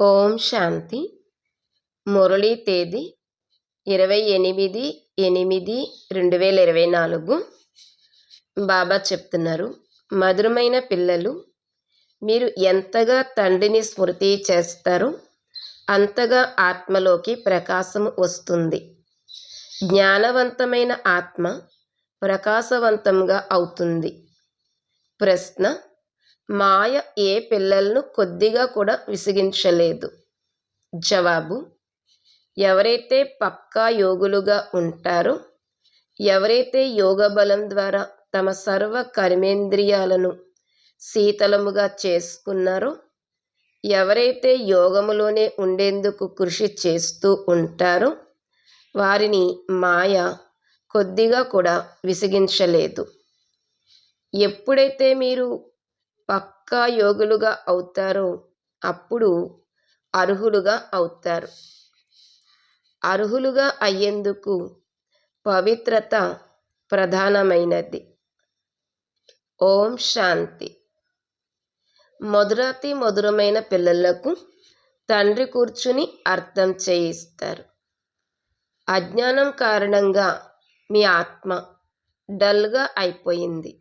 ఓం శాంతి. మురళీ తేదీ ఇరవై ఎనిమిది ఎనిమిది రెండు వేల ఇరవై నాలుగు. బాబా చెప్తున్నారు మధురమైన పిల్లలు మీరు ఎంతగా తండ్రిని స్మృతి చేస్తారో అంతగా ఆత్మలోకి ప్రకాశం వస్తుంది. జ్ఞానవంతమైన ఆత్మ ప్రకాశవంతంగా అవుతుంది. ప్రశ్న మాయ ఏ పిల్లలను కొద్దిగా కూడా విసిగించలేదు. జవాబు ఎవరైతే పక్కా యోగులుగా ఉంటారో ఎవరైతే యోగ బలం ద్వారా తమ సర్వ కర్మేంద్రియాలను శీతలముగా చేసుకున్నారో ఎవరైతే యోగములోనే ఉండేందుకు కృషి చేస్తూ ఉంటారో వారిని మాయ కొద్దిగా కూడా విసిగించలేదు. ఎప్పుడైతే మీరు పక్కా యోగులుగా అవుతారో అప్పుడు అర్హులుగా అవుతారు. అర్హులుగా అయ్యేందుకు పవిత్రత ప్రధానమైనది. ఓం శాంతి. మధురాతి మధురమైన పిల్లలకు తండ్రి కూర్చుని అర్థం చేయిస్తారు. అజ్ఞానం కారణంగా మీ ఆత్మ డల్గా అయిపోయింది.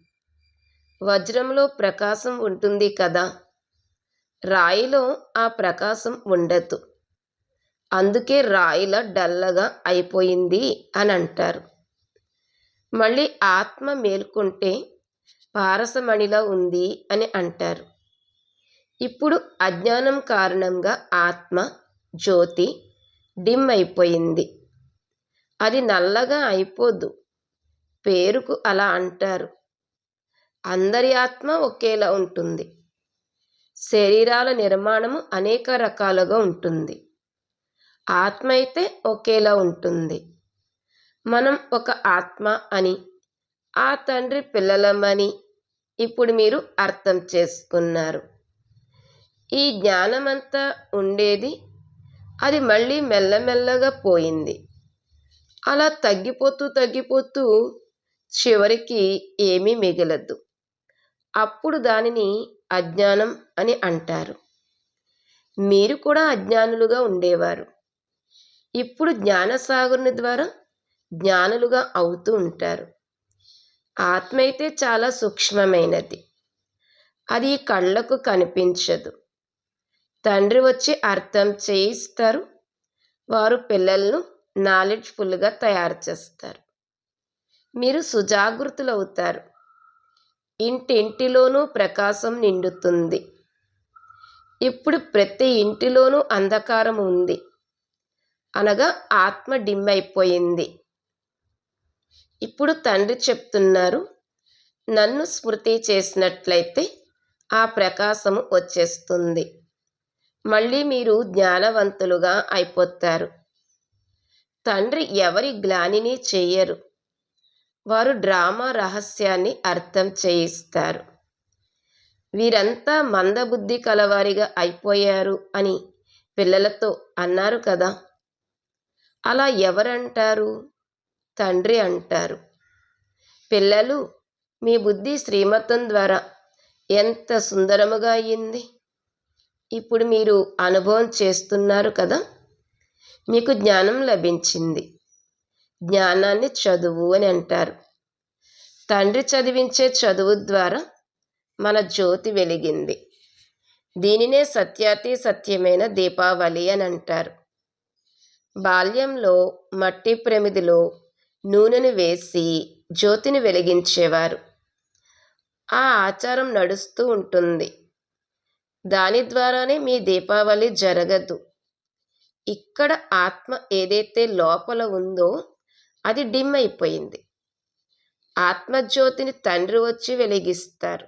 వజ్రంలో ప్రకాశం ఉంటుంది కదా. రాయిలో ఆ ప్రకాశం ఉండదు. అందుకే రాయిల డల్లగా అయిపోయింది అని అంటారు. మళ్ళీ ఆత్మ మేల్కొంటే పారసమణిలా ఉంది అని అంటారు. ఇప్పుడు అజ్ఞానం కారణంగా ఆత్మ జ్యోతి డిమ్ అయిపోయింది. అది నల్లగా అయిపోదు. పేరుకు అలా అంటారు. అందరి ఆత్మ ఒకేలా ఉంటుంది. శరీరాల నిర్మాణము అనేక రకాలుగా ఉంటుంది. ఆత్మ అయితే ఒకేలా ఉంటుంది. మనం ఒక ఆత్మ అని ఆ తండ్రి పిల్లలమని ఇప్పుడు మీరు అర్థం చేసుకున్నారు. ఈ జ్ఞానమంతా ఉండేది అది మళ్ళీ మెల్లమెల్లగా పోయింది. అలా తగ్గిపోతూ తగ్గిపోతూ చివరికి ఏమీ మిగలదు. అప్పుడు దానిని అజ్ఞానం అని అంటారు. మీరు కూడా అజ్ఞానులుగా ఉండేవారు. ఇప్పుడు జ్ఞానసాగరుని ద్వారా జ్ఞానులుగా అవుతూ ఉంటారు. ఆత్మ అయితే చాలా సూక్ష్మమైనది. అది కళ్ళకు కనిపించదు. తండ్రి వచ్చి అర్థం చేయిస్తారు. వారు పిల్లలను నాలెడ్జ్ఫుల్గా తయారు చేస్తారు. మీరు సుజాగృతులవుతారు. ఇంటింటిలోనూ ప్రకాశం నిండుతుంది. ఇప్పుడు ప్రతి ఇంటిలోనూ అంధకారం ఉంది. అనగా ఆత్మ డిమ్ అయిపోయింది ఇప్పుడు తండ్రి చెప్తున్నారు నన్ను స్మృతి చేసినట్లయితే ఆ ప్రకాశము వచ్చేస్తుంది. మళ్ళీ మీరు జ్ఞానవంతులుగా అయిపోతారు. తండ్రి ఎవరి గ్లానిని చేయరు. వారు డ్రామా రహస్యాన్ని అర్థం చేయిస్తారు. వీరంతా మందబుద్ధి కలవారిగా అయిపోయారు అని పిల్లలతో అన్నారు కదా. అలా ఎవరంటారు? తండ్రి అంటారు. పిల్లలు మీ బుద్ధి శ్రీమతం ద్వారా ఎంత సుందరముగా అయ్యింది ఇప్పుడు మీరు అనుభవం చేస్తున్నారు కదా. మీకు జ్ఞానం లభించింది. జ్ఞానాన్ని చదువు అని అంటారు. తండ్రి చదివించే చదువు ద్వారా మన జ్యోతి వెలిగింది. దీనినే సత్యాతి సత్యమైన దీపావళి అని అంటారు. బాల్యంలో మట్టి ప్రమిదిలో నూనెను వేసి జ్యోతిని వెలిగించేవారు. ఆ ఆచారం నడుస్తూ ఉంటుంది. దాని ద్వారానే మీ దీపావళి జరగదు. ఇక్కడ ఆత్మ ఏదైతే లోపల ఉందో అది డిమ్ అయిపోయింది ఆత్మజ్యోతిని తండ్రి వచ్చి వెలిగిస్తారు.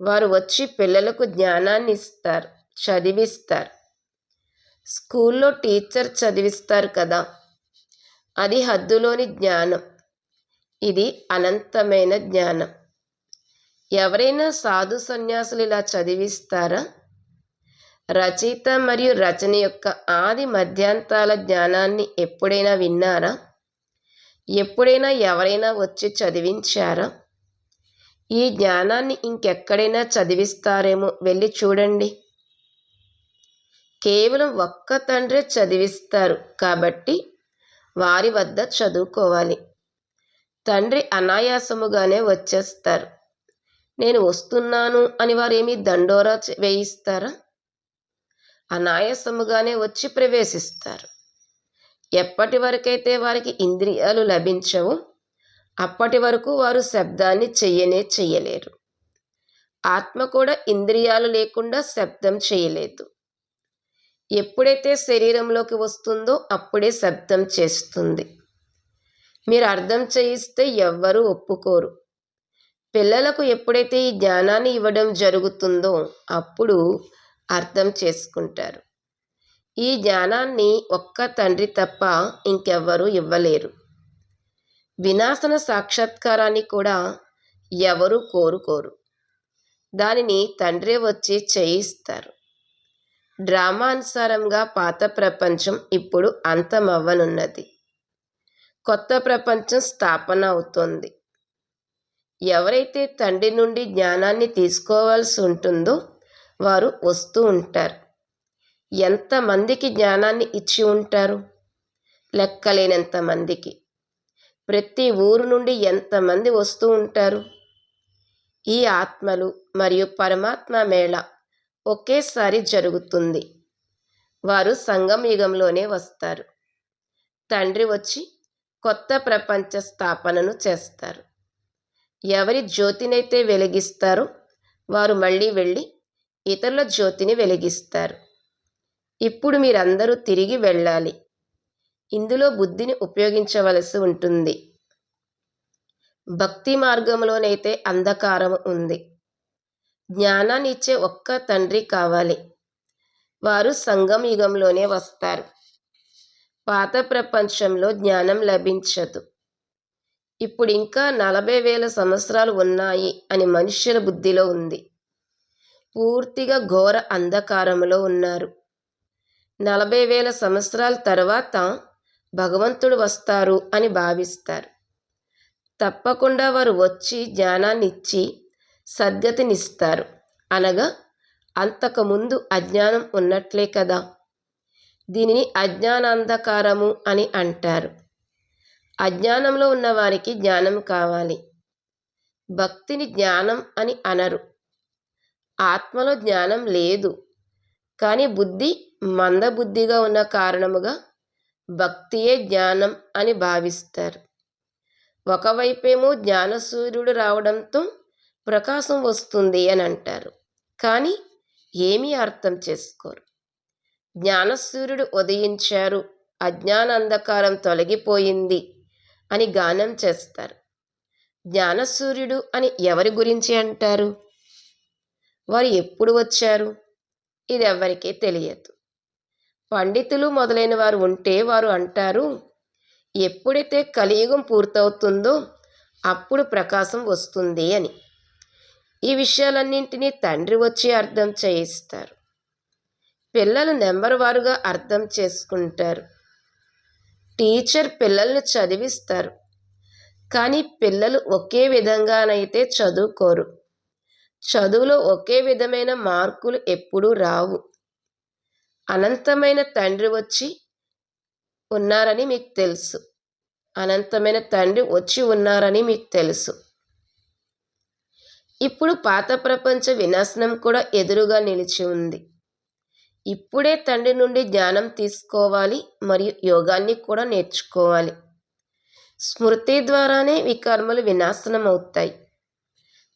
వారు వచ్చి పిల్లలకు జ్ఞానాన్ని ఇస్తారు చదివిస్తారు. స్కూల్లో టీచర్ చదివిస్తారు కదా. అది హద్దులోని జ్ఞానం. ఇది అనంతమైన జ్ఞానం. ఎవరైనా సాధు సన్యాసులు ఇలా చదివిస్తారా? రచయిత మరియు రచన యొక్క ఆది మధ్యాంతాల జ్ఞానాన్ని ఎప్పుడైనా విన్నారా? ఎప్పుడైనా ఎవరైనా వచ్చి చదివించారా? ఈ జ్ఞానాన్ని ఇంకెక్కడైనా చదివిస్తారేమో వెళ్ళి చూడండి. కేవలం ఒక్క తండ్రే చదివిస్తారు కాబట్టి వారి వద్ద చదువుకోవాలి. తండ్రి అనాయాసముగానే వచ్చేస్తారు. నేను వస్తున్నాను అని వారేమీ దండోరా వేయిస్తారా? అనాయాసముగానే వచ్చి ప్రవేశిస్తారు. ఎప్పటి వరకైతే వారికి ఇంద్రియాలు లభించవో అప్పటి వరకు వారు శబ్దాన్ని చెయ్యనే చెయ్యలేరు. ఆత్మ కూడా ఇంద్రియాలు లేకుండా శబ్దం చేయలేదు. ఎప్పుడైతే శరీరంలోకి వస్తుందో అప్పుడే శబ్దం చేస్తుంది. మీరు అర్థం చేయిస్తే ఎవ్వరూ ఒప్పుకోరు. పిల్లలకు ఎప్పుడైతే ఈ జ్ఞానాన్ని ఇవ్వడం జరుగుతుందో అప్పుడు అర్థం చేసుకుంటారు. ఈ జ్ఞానాన్ని ఒక్క తండ్రి తప్ప ఇంకెవ్వరూ ఇవ్వలేరు. వినాశన సాక్షాత్కారాన్ని కూడా ఎవరు కోరుకోరు. దానిని తండ్రే వచ్చి చేయిస్తారు. డ్రామా అనుసారంగా పాత ప్రపంచం ఇప్పుడు అంతమవ్వనున్నది. కొత్త ప్రపంచం స్థాపన అవుతోంది. ఎవరైతే తండ్రి నుండి జ్ఞానాన్ని తీసుకోవాల్సి ఉంటుందో వారు వస్తూ ఉంటారు. ఎంతమందికి జ్ఞానాన్ని ఇచ్చి ఉంటారు? లెక్కలేనంత మందికి. ప్రతి ఊరు నుండి ఎంతమంది వస్తూ ఉంటారు? ఈ ఆత్మలు మరియు పరమాత్మ మేళ ఒకేసారి జరుగుతుంది. వారు సంగం యుగంలోనే వస్తారు. తండ్రి వచ్చి కొత్త ప్రపంచ స్థాపనను చేస్తారు. ఎవరి జ్యోతినైతే వెలిగిస్తారో వారు మళ్ళీ వెళ్ళి ఇతరుల జ్యోతిని వెలిగిస్తారు. ఇప్పుడు మీరందరూ తిరిగి వెళ్ళాలి. ఇందులో బుద్ధిని ఉపయోగించవలసి ఉంటుంది. భక్తి మార్గంలోనైతే అంధకారం ఉంది. జ్ఞానాన్ని ఇచ్చే ఒక్క తండ్రి కావాలి. వారు సంగం యుగంలోనే వస్తారు. పాత ప్రపంచంలో జ్ఞానం లభించదు. ఇప్పుడు ఇంకా నలభై వేల సంవత్సరాలు ఉన్నాయి అని మనుష్యుల బుద్ధిలో ఉంది. పూర్తిగా ఘోర అంధకారంలో ఉన్నారు. నలభై వేల సంవత్సరాల తర్వాత భగవంతుడు వస్తారు అని భావిస్తారు. తప్పకుండా వారు వచ్చి జ్ఞానాన్ని ఇచ్చి సద్గతినిస్తారు. అనగా అంతకుముందు అజ్ఞానం ఉన్నట్లే కదా? దీనిని అజ్ఞానాంధకారము అని అంటారు. అజ్ఞానంలో ఉన్నవారికి జ్ఞానం కావాలి. భక్తిని జ్ఞానం అని అనరు. ఆత్మలో జ్ఞానం లేదు. కానీ బుద్ధి మందబుద్ధిగా ఉన్న కారణముగా భక్తియే జ్ఞానం అని భావిస్తారు. ఒకవైపేమో జ్ఞానసూర్యుడు రావడంతో ప్రకాశం వస్తుంది అని అంటారు. కానీ ఏమీ అర్థం చేసుకోరు. జ్ఞానసూర్యుడు ఉదయించారు అజ్ఞాన అంధకారం తొలగిపోయింది అని గానం చేస్తారు. జ్ఞానసూర్యుడు అని ఎవరి గురించి అంటారు? వారు ఎప్పుడు వచ్చారు? ఇది ఎవరికీ తెలియదు. పండితులు మొదలైన వారు ఉంటే వారు అంటారు ఎప్పుడైతే కలియుగం పూర్తవుతుందో అప్పుడు ప్రకాశం వస్తుంది అని. ఈ విషయాలన్నింటినీ తండ్రి వచ్చి అర్థం చేయిస్తారు. పిల్లలు నెంబర్ వారుగా అర్థం చేసుకుంటారు. టీచర్ పిల్లల్ని చదివిస్తారు. కానీ పిల్లలు ఒకే విధంగానైతే చదువుకోరు. చదువులో ఒకే విధమైన మార్కులు ఎప్పుడూ రావు. అనంతమైన తండ్రి వచ్చి ఉన్నారని మీకు తెలుసు. అనంతమైన తండ్రి వచ్చి ఉన్నారని మీకు తెలుసు. ఇప్పుడు పాత ప్రపంచ వినాశనం కూడా ఎదురుగా నిలిచి ఉంది. ఇప్పుడే తండ్రి నుండి జ్ఞానం తీసుకోవాలి మరియు యోగాన్ని కూడా నేర్చుకోవాలి. స్మృతి ద్వారానే వికర్మలు వినాశనం అవుతాయి.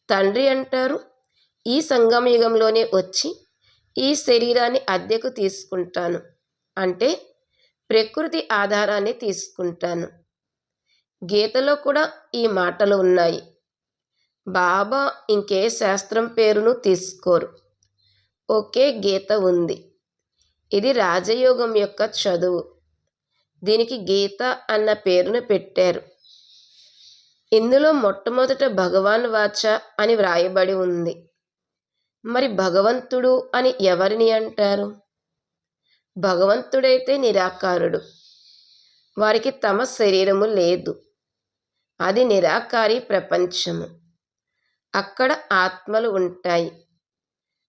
తండ్రి అంటారు ఈ సంగమయుగంలోనే వచ్చి ఈ శరీరాన్ని అద్దెకు తీసుకుంటాను. అంటే ప్రకృతి ఆధారాన్ని తీసుకుంటాను. గీతలో కూడా ఈ మాటలు ఉన్నాయి. బాబా ఇంకే శాస్త్రం పేరును తీసుకోరు. ఒకే గీత ఉంది. ఇది రాజయోగం యొక్క చదువు. దీనికి గీత అన్న పేరును పెట్టారు. ఇందులో మొట్టమొదట భగవాన్ వాచ అని వ్రాయబడి ఉంది. మరి భగవంతుడు అని ఎవరిని అంటారు? భగవంతుడైతే నిరాకారుడు. వారికి తమ శరీరము లేదు. అది నిరాకారి ప్రపంచము. అక్కడ ఆత్మలు ఉంటాయి.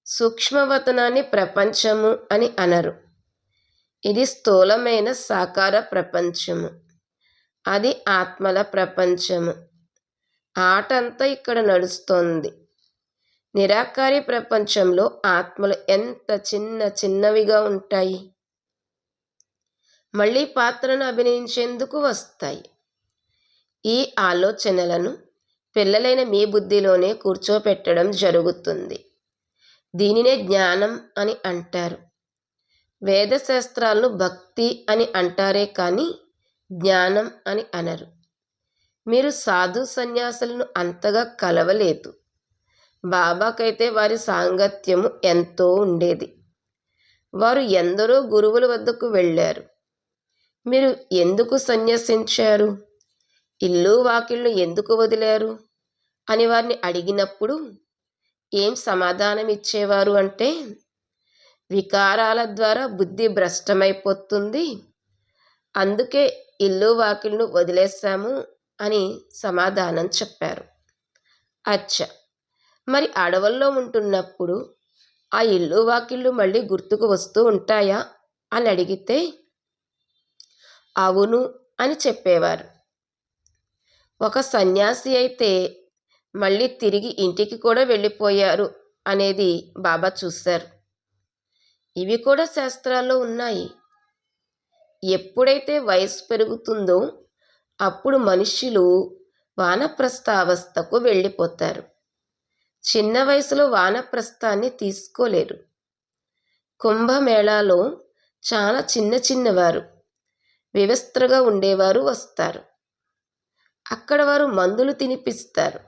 సూక్ష్మవతనాన్ని ప్రపంచము అని అనరు. ఇది స్థూలమైన సాకార ప్రపంచము. అది ఆత్మల ప్రపంచము. ఆటంతా ఇక్కడ నడుస్తోంది. నిరాకారి ప్రపంచంలో ఆత్మలు ఎంత చిన్న చిన్నవిగా ఉంటాయి? మళ్ళీ పాత్రను అభినయించేందుకు వస్తాయి. ఈ ఆలోచనలను పిల్లలైన మీ బుద్ధిలోనే కూర్చోపెట్టడం జరుగుతుంది. దీనినే జ్ఞానం అని అంటారు. వేదశాస్త్రాలను భక్తి అని అంటారే కానీ జ్ఞానం అని అనరు. మీరు సాధు సన్యాసులను అంతగా కలవలేదు. బాబాకైతే వారి సాంగత్యము ఎంతో ఉండేది. వారు ఎందరో గురువుల వద్దకు వెళ్ళారు. మీరు ఎందుకు సన్యసించారు? ఇల్లు వాకిళ్ళు ఎందుకు వదిలారు? అని వారిని అడిగినప్పుడు ఏం సమాధానం ఇచ్చేవారు అంటే వికారాల ద్వారా బుద్ధి భ్రష్టమైపోతుంది. అందుకే ఇల్లు వాకిళ్ళు వదిలేశాము అని సమాధానం చెప్పారు. అచ్చా! మరి అడవుల్లో ఉంటున్నప్పుడు ఆ ఇల్లు వాకిళ్ళు మళ్ళీ గుర్తుకు వస్తూ ఉంటాయా? అని అడిగితే అవును అని చెప్పేవారు. ఒక సన్యాసి అయితే మళ్ళీ తిరిగి ఇంటికి కూడా వెళ్ళిపోయారు అనేది బాబా చూశారు. ఇవి కూడా శాస్త్రాల్లో ఉన్నాయి. ఎప్పుడైతే వయసు పెరుగుతుందో అప్పుడు మనుష్యులు వానప్రస్థావస్థకు వెళ్ళిపోతారు. చిన్న వయసులో వానప్రస్థాన్ని తీసుకోలేరు. కుంభమేళాలో చాలా చిన్న చిన్నవారు వివస్త్రగా ఉండేవారు వస్తారు. అక్కడ వారు మందులు తినిపిస్తారు.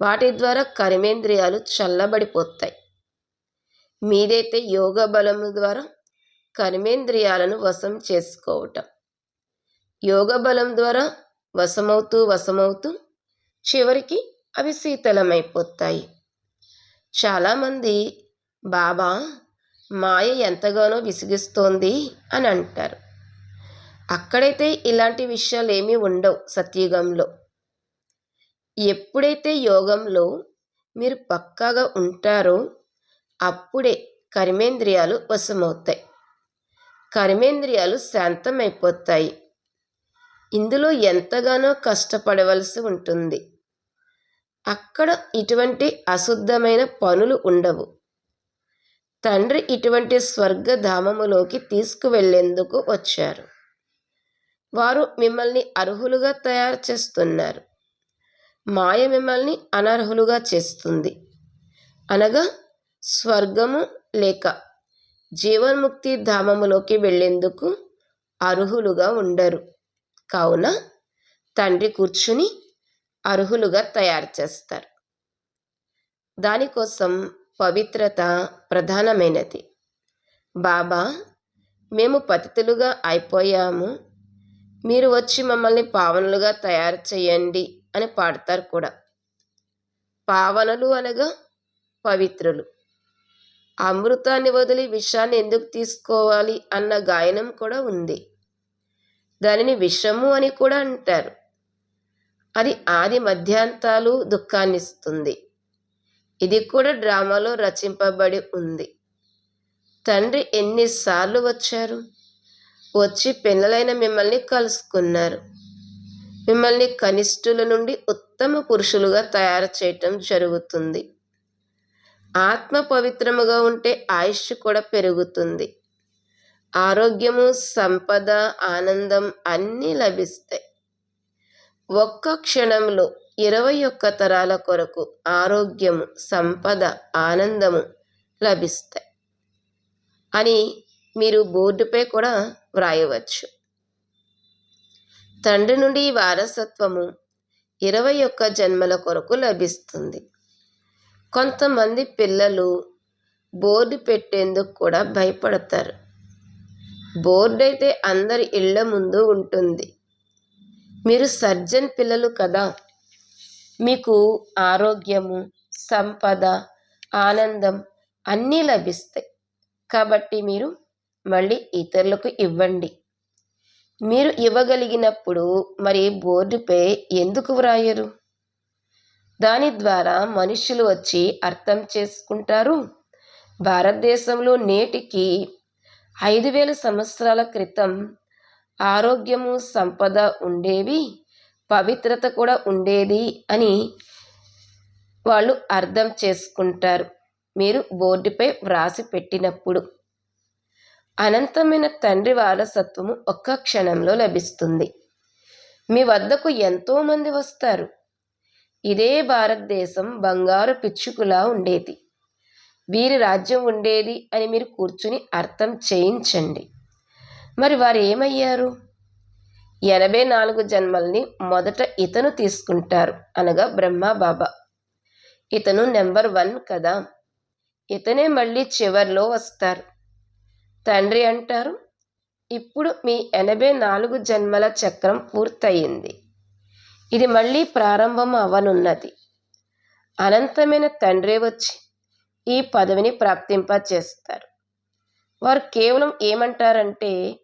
వాటి ద్వారా కర్మేంద్రియాలు చల్లబడిపోతాయి. మీదైతే యోగ బలము ద్వారా కర్మేంద్రియాలను వశం చేసుకోవటం. యోగ బలం ద్వారా వశమవుతూ వశమవుతూ చివరికి అవి శీతలమైపోతాయి. చాలామంది బాబా మాయ ఎంతగానో విసిగిస్తోంది అని అంటారు. అక్కడైతే ఇలాంటి విషయాలు ఏమీ ఉండవు సత్యుగంలో ఎప్పుడైతే యోగంలో మీరు పక్కాగా ఉంటారో అప్పుడే కర్మేంద్రియాలు వశమవుతాయి. కర్మేంద్రియాలు శాంతమైపోతాయి. ఇందులో ఎంతగానో కష్టపడవలసి ఉంటుంది. అక్కడ ఇటువంటి అశుద్ధమైన పనులు ఉండవు. తండ్రి ఇటువంటి స్వర్గధామములోకి తీసుకువెళ్ళేందుకు వచ్చారు. వారు మిమ్మల్ని అర్హులుగా తయారు చేస్తున్నారు. మాయ మిమ్మల్ని అనర్హులుగా చేస్తుంది. అనగా స్వర్గము లేక జీవన్ముక్తి ధామములోకి వెళ్ళేందుకు అర్హులుగా ఉండరు. కావున తండ్రి కూర్చుని అర్హులుగా తయారు చేస్తారు. దానికోసం పవిత్రత ప్రధానమైనది. బాబా మేము పతితులుగా అయిపోయాము. మీరు వచ్చి మమ్మల్ని పావనులుగా తయారు చేయండి అని పాడతారు కూడా. పావనలు అనగా పవిత్రులు. అమృతాన్ని వదిలి విషాన్ని ఎందుకు తీసుకోవాలి అన్న గాయనం కూడా ఉంది. దానిని విషము అని కూడా అంటారు. అది ఆది మధ్యాంతాలు దుఃఖాన్నిస్తుంది. ఇది కూడా డ్రామాలో రచింపబడి ఉంది. తండ్రి ఎన్నిసార్లు వచ్చారు? వచ్చి పిల్లలైన మిమ్మల్ని కలుసుకున్నారు. మిమ్మల్ని కనిష్ఠుల నుండి ఉత్తమ పురుషులుగా తయారు చేయటం జరుగుతుంది. ఆత్మ పవిత్రముగా ఉంటే ఆయుష్ కూడా పెరుగుతుంది. ఆరోగ్యము సంపద ఆనందం అన్నీ లభిస్తాయి. ఒక్క క్షణంలో ఇరవై ఒక్క తరాల కొరకు ఆరోగ్యము సంపద ఆనందము లభిస్తాయి అని మీరు బోర్డుపై కూడా వ్రాయవచ్చు. తండ్రి నుండి వారసత్వము ఇరవై ఒక్క జన్మల కొరకు లభిస్తుంది. కొంతమంది పిల్లలు బోర్డు పెట్టేందుకు కూడా భయపడతారు. బోర్డు అయితే అందరి ఇళ్ళ ముందు ఉంటుంది. మీరు సర్జన్ పిల్లలు కదా. మీకు ఆరోగ్యము సంపద ఆనందం అన్నీ లభిస్తాయి. కాబట్టి మీరు మళ్ళీ ఇతరులకు ఇవ్వండి. మీరు ఇవ్వగలిగినప్పుడు మరి బోర్డుపై ఎందుకు వ్రాయరు? దాని ద్వారా మనుషులు వచ్చి అర్థం చేసుకుంటారు. భారతదేశంలో నేటికి ఐదు వేల సంవత్సరాల క్రితం ఆరోగ్యము సంపద ఉండేవి పవిత్రత కూడా ఉండేది అని వాళ్ళు అర్థం చేసుకుంటారు. మీరు బోర్డుపై వ్రాసి పెట్టినప్పుడు అనంతమైన తండ్రి వారసత్వము ఒక్క క్షణంలో లభిస్తుంది. మీ వద్దకు ఎంతోమంది వస్తారు. ఇదే భారతదేశం బంగారు పిచ్చుకులా ఉండేది. వీరి రాజ్యం ఉండేది అని మీరు కూర్చుని అర్థం చేయించండి. మరి వారు ఏమయ్యారు ఎనభై నాలుగు జన్మల్ని మొదట ఇతను తీసుకుంటారు అనగా బ్రహ్మ బాబా. ఇతను నెంబర్ వన్ కదా. ఇతనే మళ్ళీ చివర్లో వస్తారు. తండ్రి అంటారు ఇప్పుడు మీ ఎనభై నాలుగు జన్మల చక్రం పూర్తయింది. ఇది మళ్ళీ ప్రారంభం అవనున్నది. అనంతమైన తండ్రి వచ్చి ఈ పదవిని ప్రాప్తింప చేస్తారు వారు కేవలం ఏమంటారంటే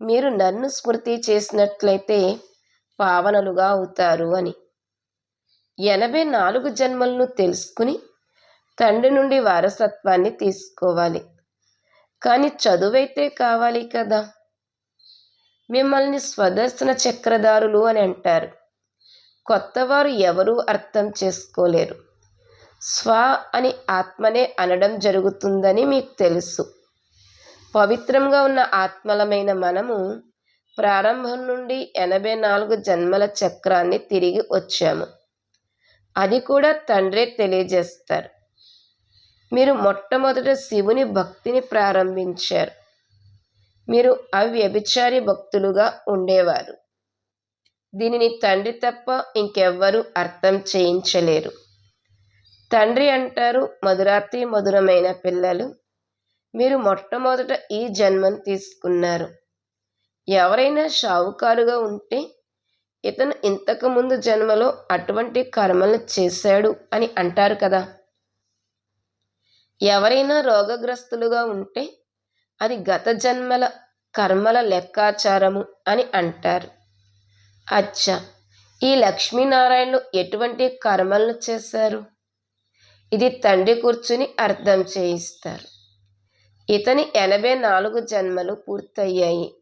మీరు నన్ను స్మృతి చేసినట్లయితే పావనలుగా అవుతారు అని. ఎనభై నాలుగు జన్మలను తెలుసుకుని తండ్రి నుండి వారసత్వాన్ని తీసుకోవాలి. కానీ చదువైతే కావాలి కదా. మిమ్మల్ని స్వదర్శన చక్రధారులు అని అంటారు. కొత్తవారు ఎవరూ అర్థం చేసుకోలేరు. స్వ అని ఆత్మనే అనడం జరుగుతుందని మీకు తెలుసు. పవిత్రంగా ఉన్న ఆత్మలమైన మనము ప్రారంభం నుండి ఎనభై నాలుగు జన్మల చక్రాన్ని తిరిగి వచ్చాము. అది కూడా తండ్రే తెలియజేస్తారు. మీరు మొట్టమొదట శివుని భక్తిని ప్రారంభించారు. మీరు అవ్యభిచారి భక్తులుగా ఉండేవారు. దీనిని తండ్రి తప్ప ఇంకెవ్వరూ అర్థం చేయించలేరు. తండ్రి అంటారు మధురాతి మధురమైన పిల్లలు. మీరు మొట్టమొదట ఈ జన్మను తీసుకున్నారు. ఎవరైనా షావుకారుగా ఉంటే ఇతను ఇంతకుముందు జన్మలో అటువంటి కర్మలు చేశాడు అని అంటారు కదా. ఎవరైనా రోగగ్రస్తులుగా ఉంటే అది గత జన్మల కర్మల లెక్కాచారము అని అంటారు. అచ్చా! ఈ లక్ష్మీనారాయణలు ఎటువంటి కర్మలను చేశారు? ఇది తండ్రి కూర్చుని అర్థం చేయిస్తారు. ఇతని ఎనభై నాలుగు జన్మలు పూర్తయ్యాయి.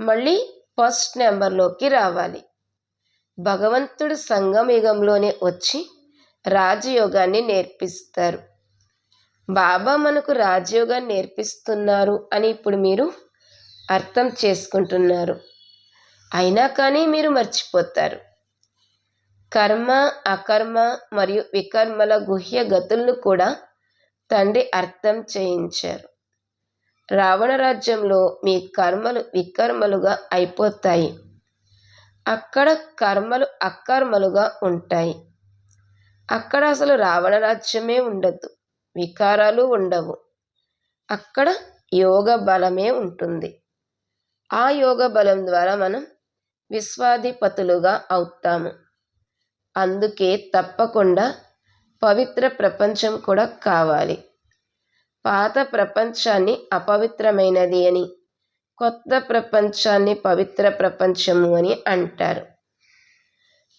మళ్ళీ ఫస్ట్ నెంబర్లోకి రావాలి. భగవంతుడు సంగమయుగంలోనే వచ్చి రాజయోగాన్ని నేర్పిస్తారు. బాబా మనకు రాజయోగాన్ని నేర్పిస్తున్నారు అని ఇప్పుడు మీరు అర్థం చేసుకుంటున్నారు. అయినా కానీ మీరు మర్చిపోతారు. కర్మ అకర్మ మరియు వికర్మల గుహ్య గతులను కూడా తండ్రి అర్థం చేయించారు. రావణ రాజ్యంలో మీ కర్మలు వికర్మలుగా అయిపోతాయి. అక్కడ కర్మలు అకర్మలుగా ఉంటాయి. అక్కడ అసలు రావణ రాజ్యమే ఉండదు వికారాలు ఉండవు. అక్కడ యోగ బలమే ఉంటుంది. ఆ యోగ బలం ద్వారా మనం విశ్వాధిపతులుగా అవుతాము. అందుకే తప్పకుండా పవిత్ర ప్రపంచం కూడా కావాలి. పాత ప్రపంచాన్ని అపవిత్రమైనది అని కొత్త ప్రపంచాన్ని పవిత్ర ప్రపంచము అని అంటారు.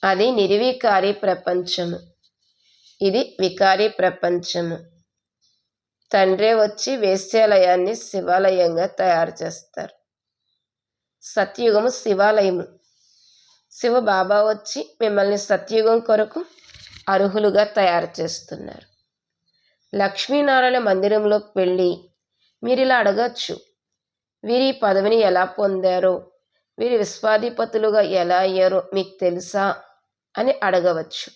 అది నిర్వికారి ప్రపంచము. ఇది వికారి ప్రపంచము. తండ్రే వచ్చి వేశ్యాలయాన్ని శివాలయంగా తయారు చేస్తారు. సత్యుగము శివాలయము. శివ బాబా వచ్చి మిమ్మల్ని సత్యుగం కొరకు అర్హులుగా తయారు చేస్తున్నారు. లక్ష్మీనారాయణ మందిరంలోకి వెళ్ళి మీరు ఇలా అడగచ్చు. వీరి పదవిని ఎలా పొందారో వీరి విశ్వాధిపతులుగా ఎలా అయ్యారో మీకు తెలుసా అని అడగవచ్చు.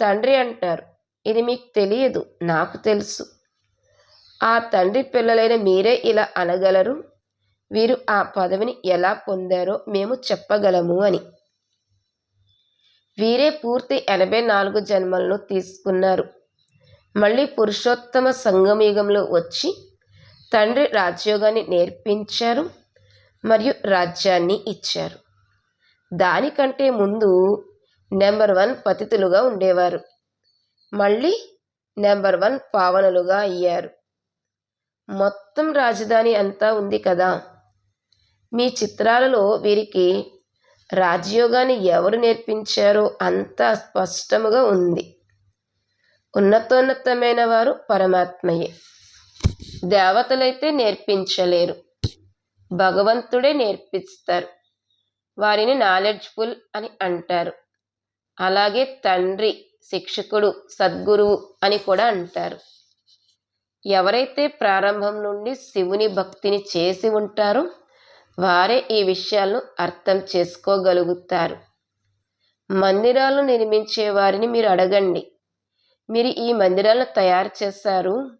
తండ్రి అంటారు ఇది మీకు తెలియదు నాకు తెలుసు. ఆ తండ్రి పిల్లలైన మీరే ఇలా అనగలరు. వీరు ఆ పదవిని ఎలా పొందారో మేము చెప్పగలము అని. వీరే పూర్తి ఎనభై నాలుగు జన్మలను తీసుకున్నారు. మళ్ళీ పురుషోత్తమ సంగమయుగంలో వచ్చి తండ్రి రాజ్యోగాన్ని నేర్పించారు మరియు రాజ్యాన్ని ఇచ్చారు. దానికంటే ముందు నెంబర్ వన్ పతితులుగా ఉండేవారు. మళ్ళీ నెంబర్ వన్ పావనులుగా అయ్యారు. మొత్తం రాజధాని అంతా ఉంది కదా. మీ చిత్రాలలో వీరికి రాజయోగాన్ని ఎవరు నేర్పించారో అంత స్పష్టముగా ఉంది. ఉన్నతోన్నతమైన వారు పరమాత్మయే. దేవతలైతే నేర్పించలేరు. భగవంతుడే నేర్పిస్తారు. వారిని నాలెడ్జ్ఫుల్ అని అంటారు. అలాగే తండ్రి శిక్షకుడు సద్గురువు అని కూడా అంటారు. ఎవరైతే ప్రారంభం నుండి శివుని భక్తిని చేసి ఉంటారో వారే ఈ విషయాలను అర్థం చేసుకోగలుగుతారు. మందిరాలు నిర్మించే వారిని మీరు అడగండి. మీరు ఈ మందిరాలను తయారు చేశారు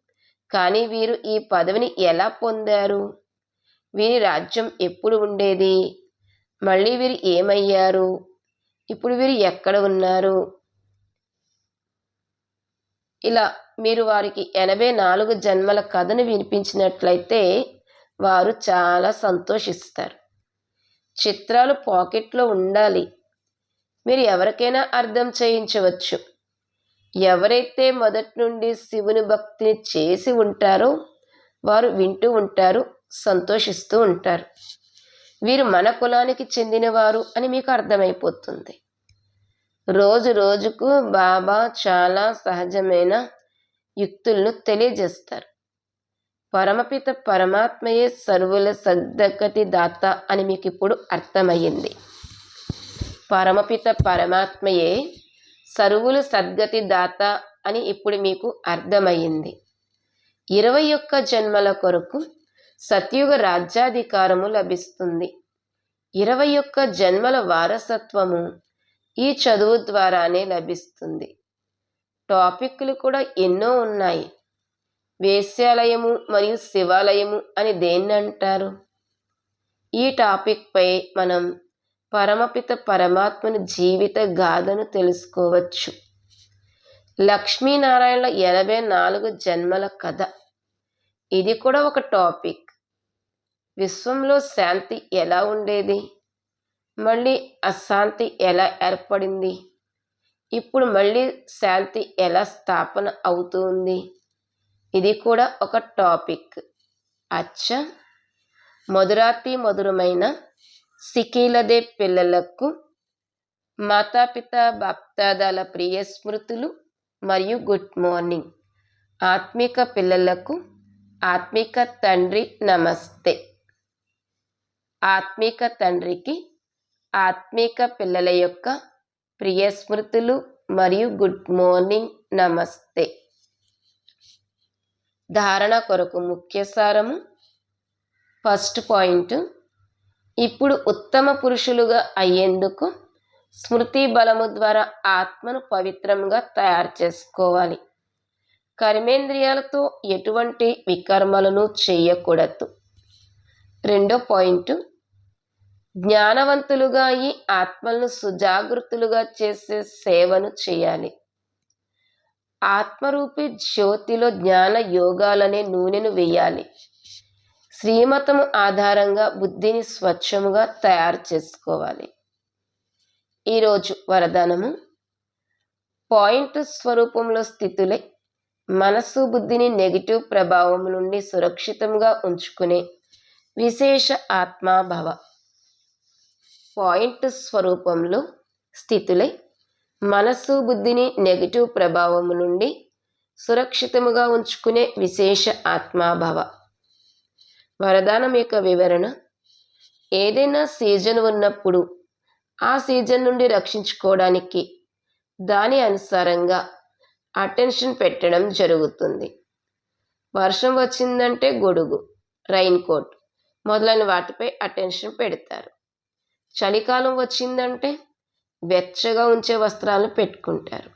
కానీ వీరు ఈ పదవిని ఎలా పొందారు? వీరి రాజ్యం ఎప్పుడు ఉండేది? మళ్ళీ వీరు ఏమయ్యారు? ఇప్పుడు వీరు ఎక్కడ ఉన్నారు? ఇలా మీరు వారికి ఎనభై నాలుగు జన్మల కథను వినిపించినట్లయితే వారు చాలా సంతోషిస్తారు. చిత్రాలు పాకెట్లో ఉండాలి. మీరు ఎవరికైనా అర్థం చేయించవచ్చు. ఎవరైతే మొదటి నుండి శివుని భక్తిని చేసి ఉంటారో వారు వింటూ ఉంటారు సంతోషిస్తూ ఉంటారు. వీరు మన కులానికి చెందినవారు అని మీకు అర్థమైపోతుంది. రోజు రోజుకు బాబా చాలా సహజమైన యుక్తులను తెలియజేస్తారు. పరమపిత పరమాత్మయే సర్వుల సద్దగతి దాత అని మీకు ఇప్పుడు అర్థమయ్యింది. పరమపిత పరమాత్మయే సరువులు సద్గతి దాత అని ఇప్పుడు మీకు అర్థమయ్యింది. ఇరవై ఒక్క జన్మల కొరకు సత్యుగ రాజ్యాధికారము లభిస్తుంది. ఇరవై ఒక్క జన్మల వారసత్వము ఈ చదువు ద్వారానే లభిస్తుంది. టాపిక్లు కూడా ఎన్నో ఉన్నాయి. వేశ్యాలయము మరియు శివాలయము అని దేన్ని అంటారు? ఈ టాపిక్పై మనం పరమపిత పరమాత్మని జీవిత గాథను తెలుసుకోవచ్చు. లక్ష్మీనారాయణ ఎనభై నాలుగు జన్మల కథ. ఇది కూడా ఒక టాపిక్. విశ్వంలో శాంతి ఎలా ఉండేది? మళ్ళీ అశాంతి ఎలా ఏర్పడింది? ఇప్పుడు మళ్ళీ శాంతి ఎలా స్థాపన అవుతుంది? ఇది కూడా ఒక టాపిక్. అచ్చ. మధురాతి మధురమైన సికీలదే పిల్లలకు మాతాపిత భక్తాదాల ప్రియ స్మృతులు మరియు గుడ్ మార్నింగ్. ఆత్మిక పిల్లలకు ఆత్మిక తండ్రి నమస్తే. ఆత్మిక తండ్రికి ఆత్మిక పిల్లల యొక్క ప్రియ స్మృతులు మరియు గుడ్ మార్నింగ్ నమస్తే. ధారణ కొరకు ముఖ్య సారము. ఫస్ట్ పాయింట్ ఇప్పుడు ఉత్తమ పురుషులుగా అయ్యేందుకు స్మృతి బలము ద్వారా ఆత్మను పవిత్రంగా తయారు చేసుకోవాలి. కర్మేంద్రియాలతో ఎటువంటి వికర్మలను చేయకూడదు. రెండో పాయింట్ జ్ఞానవంతులుగా అయి ఆత్మలను సుజాగృతులుగా చేసే సేవను చేయాలి. ఆత్మరూపి జ్యోతిలో జ్ఞాన యోగాలనే నూనెను వేయాలి. శ్రీమతము ఆధారంగా బుద్ధిని స్వచ్ఛముగా తయారు చేసుకోవాలి. ఈరోజు వరదానము. పాయింట్ స్వరూపంలో స్థితులై మనస్సు బుద్ధిని నెగిటివ్ ప్రభావం నుండి సురక్షితంగా ఉంచుకునే విశేష ఆత్మాభవ. పాయింట్ స్వరూపంలో స్థితులై మనస్సు బుద్ధిని నెగిటివ్ ప్రభావం నుండి సురక్షితముగా ఉంచుకునే విశేష ఆత్మాభవ. వరదానం యొక్క వివరణ ఏదైనా సీజన్ ఉన్నప్పుడు ఆ సీజన్ నుండి రక్షించుకోవడానికి దాని అనుసారంగా అటెన్షన్ పెట్టడం జరుగుతుంది. వర్షం వచ్చిందంటే గొడుగు రైన్ కోట్ మొదలైన వాటిపై అటెన్షన్ పెడతారు. చలికాలం వచ్చిందంటే వెచ్చగా ఉంచే వస్త్రాలను పెట్టుకుంటారు.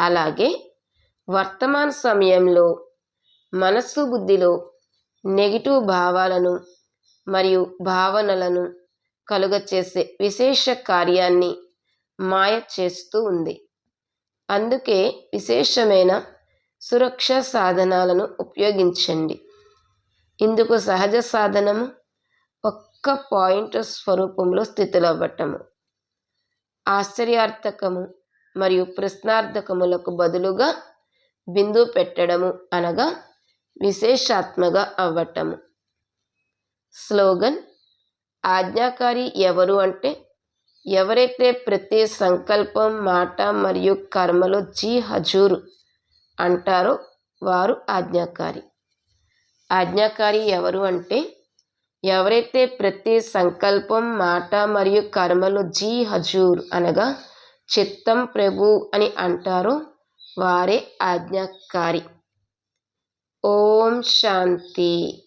అలాగే వర్తమాన సమయంలో మనస్సు బుద్ధిలో నెగిటివ్ భావాలను మరియు భావనలను కలుగచేసే విశేష కార్యాన్ని మాయ చేస్తూ ఉంది. అందుకే విశేషమైన సురక్ష సాధనాలను ఉపయోగించండి. ఇందుకు సహజ సాధనము ఒక్క పాయింట్ స్వరూపంలో స్థితిలో అవ్వటము ఆశ్చర్యార్థకము మరియు ప్రశ్నార్థకములకు బదులుగా బిందు పెట్టడము అనగా విశేషాత్మగా అవ్వటము. స్లోగన్ ఆజ్ఞాకారి ఎవరు అంటే ఎవరైతే ప్రతి సంకల్పం మాట మరియు కర్మలో జీ హజూరు అంటారో వారు ఆజ్ఞాకారి. ఆజ్ఞాకారి ఎవరు అంటే ఎవరైతే ప్రతి సంకల్పం మాట మరియు కర్మలు జీ హజూర్ అనగా చిత్తం ప్రభు అని అంటారో వారే ఆజ్ఞాకారి. ఓం శాంతి.